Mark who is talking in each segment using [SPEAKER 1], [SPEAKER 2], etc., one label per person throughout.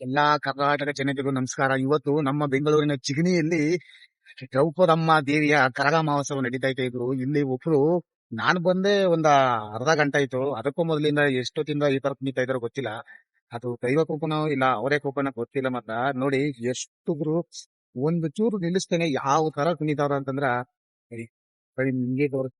[SPEAKER 1] ಎಲ್ಲಾ ಕರ್ನಾಟಕ ಜನತೆಗೂ ನಮಸ್ಕಾರ. ಇವತ್ತು ನಮ್ಮ ಬೆಂಗಳೂರಿನ ಚಿಗಣಿಯಲ್ಲಿ ದ್ರೌಪದಮ್ಮ ದೇವಿಯ ಕರಗ ಮಹೋತ್ಸವ ನಡೀತಾ ಇದೆ ಇದ್ರು ಇಲ್ಲಿ ಒಬ್ರು, ನಾನು ಬಂದೆ ಒಂದ ಅರ್ಧ ಗಂಟೆ ಆಯ್ತು. ಅದಕ್ಕೂ ಮೊದಲಿಂದ ಎಷ್ಟೊತ್ತಿಂದ ಈ ತರ ಕುಣಿತಾ ಇದ್ರು ಗೊತ್ತಿಲ್ಲ. ಅದು ದೈವ ಕೋಪನೋ ಇಲ್ಲ, ಅವರೇ ಕೋಪನ ಗೊತ್ತಿಲ್ಲ ಮತ್ತ ನೋಡಿ ಎಷ್ಟು ಗುರು ಒಂದು ಚೂರು ನಿಲ್ಲಿಸ್ತೇನೆ. ಯಾವ ತರ ಕುಣಿತಾವ್ರ ಅಂತಂದ್ರ ನಿಮ್ಗೆ ತೋರ್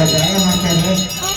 [SPEAKER 1] लगा माता ने